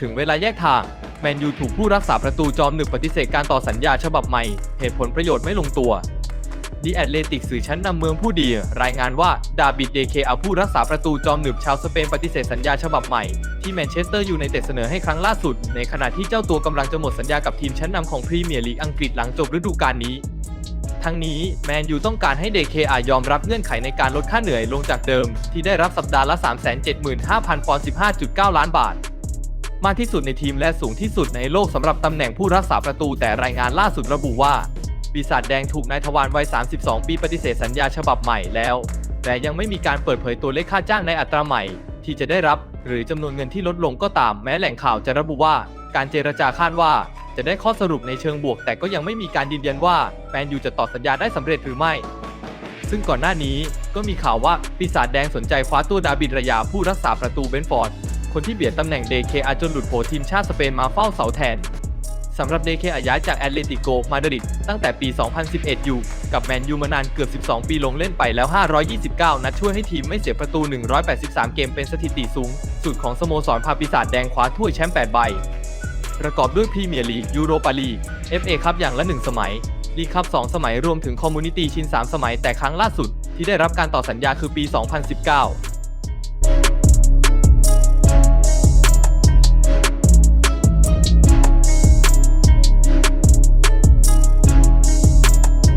ถึงเวลาแยกทาง แมนยูถูกผู้รักษาประตูจอมหนึบปฏิเสธการต่อสัญญาฉบับใหม่ เหตุผลประโยชน์ไม่ลงตัวดีแอตเลติกสื่อชั้นนำเมืองผู้ดี รายงานว่าดาบิดเดเคอาผู้รักษาประตูจอมหนึบชาวสเปนปฏิเสธสัญญาฉบับใหม่ ที่แมนเชสเตอร์ยูไนเต็ดเสนอให้ครั้งล่าสุด ในขณะที่เจ้าตัวกำลังจะหมดสัญญากับทีมชั้นนำของพรีเมียร์ลีกอังกฤษหลังจบฤดูกาลนี้ ทั้งนี้แมนยูต้องการให้เดเคอายอมรับเงื่อนไขในการลดค่าเหนื่อยลงจากเดิม ที่ได้รับสัปดาห์ละ 375,000ปอนด์15.9 ล้านบาท มากที่สุดในทีมและสูงที่สุดในโลกสำหรับตำแหน่งผู้รักษาประตูแต่รายงานล่าสุดระบุว่า ปีศาจแดงถูกนายทวารวัย 32 ปีปฏิเสธสัญญาฉบับใหม่แล้ว แต่ยังไม่มีการเปิดเผยตัวเลขค่าจ้างในอัตราใหม่ ที่จะได้รับหรือจำนวนเงินที่ลดลงก็ตามแม้แหล่งข่าวจะระบุว่า การเจรจาคาดว่าจะได้ข้อสรุปในเชิงบวก แต่ก็ยังไม่มีการยืนยันว่าแมนยูจะต่อสัญญาได้สำเร็จหรือไม่ ซึ่งก่อนหน้านี้ก็มีข่าวว่าปีศาจแดงสนใจคว้าตัวดาบิดระยาผู้รักษาประตูเบนฟอร์ด คนที่เบียดตำแหน่งเดเคอาจนหลุดโผทีมชาติสเปนมาเฝ้าเสาแทนสำหรับเดเคอาย้ายจากแอตเลติโกมาดริดตั้งแต่ปี 2011 อยู่ กับแมนยูมานานเกือบ 12 ปีลงเล่นไปแล้ว 529 นัดช่วยให้ทีมไม่เสียประตู 183 เกมเป็นสถิติสูง สุดของสโมสรพาปีศาจแดงคว้าถ้วยแชมป์ 8 ใบ ประกอบด้วยพรีเมียร์ลีกยูโรปาลีก FA คัพอย่างละ 1 สมัย ลีกคัพ 2 สมัยรวมถึงคอมมูนิตี้ชิน 3 สมัยแต่ครั้งล่าสุด ที่ได้รับการต่อสัญญาคือปี 2019